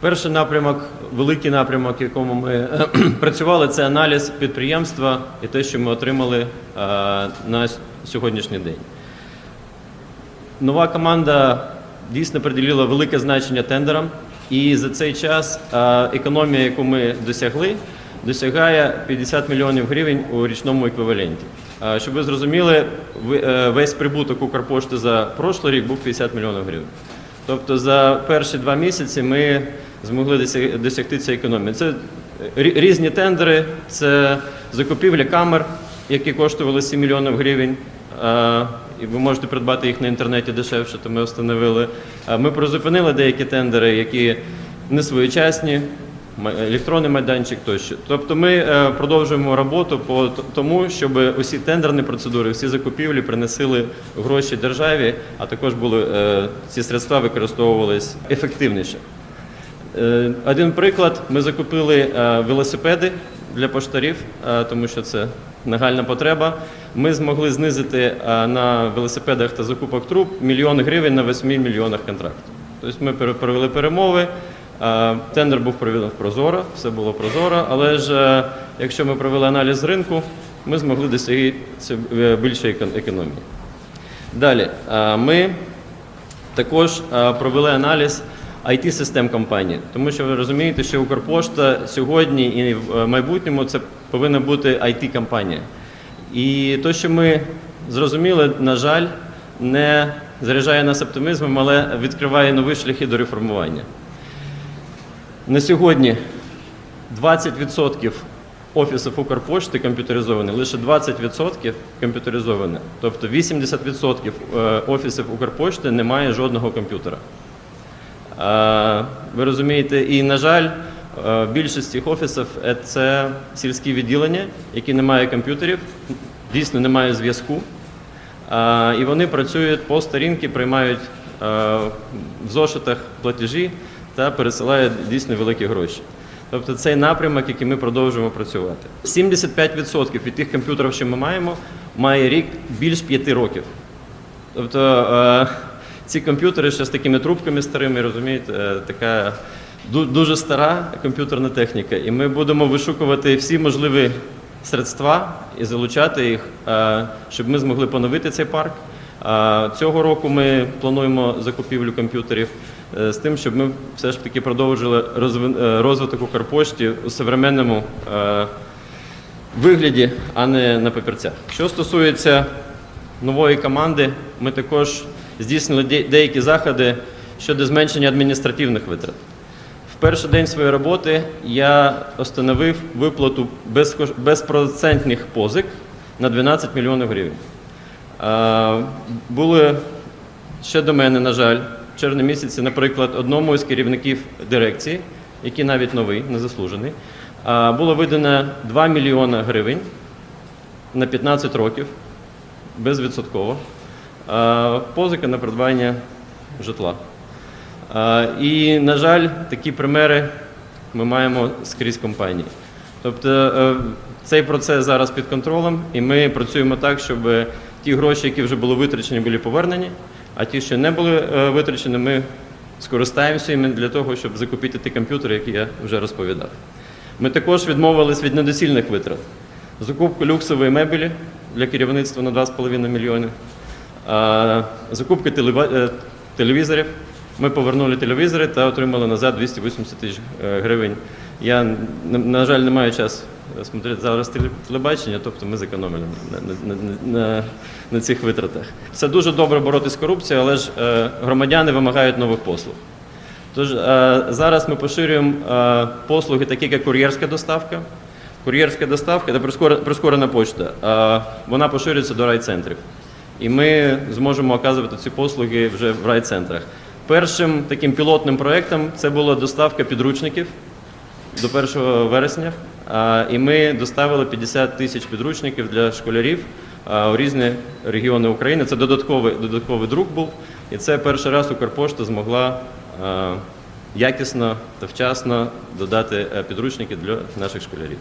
Перший напрямок, великий напрямок, якому ми працювали, це аналіз підприємства і те, що ми отримали е, на сьогоднішній день. Нова команда дійсно приділила велике значення тендерам, і за цей час е, економія, яку ми досягли, досягає 50 мільйонів гривень у річному еквіваленті. Е, Щоб ви зрозуміли, весь прибуток Укрпошти за прошлий рік був 50 мільйонів гривень. Тобто за перші два місяці ми змогли досягти цієї економії. Це різні тендери, це закупівля камер, які коштували 7 мільйонів гривень. І ви можете придбати їх на інтернеті дешевше, то ми встановили. Ми призупинили деякі тендери, які не своєчасні, електронний майданчик тощо. Тобто ми е, продовжуємо роботу по тому, щоб усі тендерні процедури, всі закупівлі приносили гроші державі, а також були е, ці средства використовувались ефективніше. Е, Один приклад: ми закупили е, велосипеди для поштарів, е, тому що це нагальна потреба. Ми змогли знизити на велосипедах та закупок труб мільйон гривень на 8 мільйонах контрактів. Тобто ми провели перемови. Тендер був проведений прозоро, все було прозоро, але ж якщо ми провели аналіз ринку, ми змогли досягти більшої економії. Далі, ми також провели аналіз IT-систем компанії, тому що ви розумієте, що Укрпошта сьогодні і в е, майбутньому це повинна бути IT-компанія. І те, що ми зрозуміли, на жаль, не заряджає нас оптимізмом, але відкриває нові шляхи до реформування. На сьогодні 20% офісів Укрпошти комп'ютеризовані, лише 20% комп'ютеризовані. Тобто 80% е, офісів Укрпошти немає жодного комп'ютера. Е, Ви розумієте, і, на жаль, е, більшість цих офісів е, це сільські відділення, які не мають комп'ютерів, дійсно немає зв'язку. Е, І вони працюють по сторінки, приймають е, в зошитах платежі та пересилають дійсно великі гроші. Тобто цей напрямок, який ми продовжуємо працювати. 75% від тих комп'ютерів, що ми маємо, має рік більш 5 років. Тобто е, ці комп'ютери ще з такими трубками старими, розумієте, е, така дуже стара комп'ютерна техніка. І ми будемо вишукувати всі можливі средства і залучати їх, е, щоб ми змогли поновити цей парк. Цього року ми плануємо закупівлю комп'ютерів е, з тим, щоб ми все ж таки продовжили розви- розвиток Укрпошті у современному вигляді, а не на папірцях. Що стосується нової команди, ми також здійснили деякі заходи щодо зменшення адміністративних витрат. В перший день своєї роботи я установив виплату безпроцентних позик на 12 мільйонів гривень. Були ще до мене, на жаль, в червні місяці, наприклад, одному із керівників дирекції, який навіть новий, незаслужений, було видано 2 мільйони гривень на 15 років безвідсотково. Е, Позика на придбання житла. Е, І, на жаль, такі примери ми маємо скрізь компанії. Тобто е, цей процес зараз під контролем, і ми працюємо так, щоб ті гроші, які вже були витрачені, були повернені, а ті, що не були витрачені, ми скористаємося іми для того, щоб закупити ті комп'ютери, які я вже розповідав. Ми також відмовились від недоцільних витрат. Закупку люксової мебелі для керівництва на 2,5 мільйони. Телева- е, телевізорів. Ми повернули телевізори та отримали назад 280 тисяч е, гривень. Я, на, жаль, не маю часу смотрети зараз телебачення, тобто ми зекономили на, на, на, на, цих витратах. Це дуже добре боротися з корупцією, але ж е, громадяни вимагають нових послуг. Тож е, зараз ми поширюємо е, послуги, такі як кур'єрська доставка. Кур'єрська доставка та прискорена почта. е, Вона поширюється до райцентрів. І ми зможемо оказувати ці послуги вже в райцентрах. Першим таким пілотним проєктом це була доставка підручників до 1 вересня. І ми доставили 50 тисяч підручників для школярів у різні регіони України. Це додатковий, додатковий друк був. І це перший раз Укрпошта змогла якісно та вчасно додати е, підручники для наших школярів.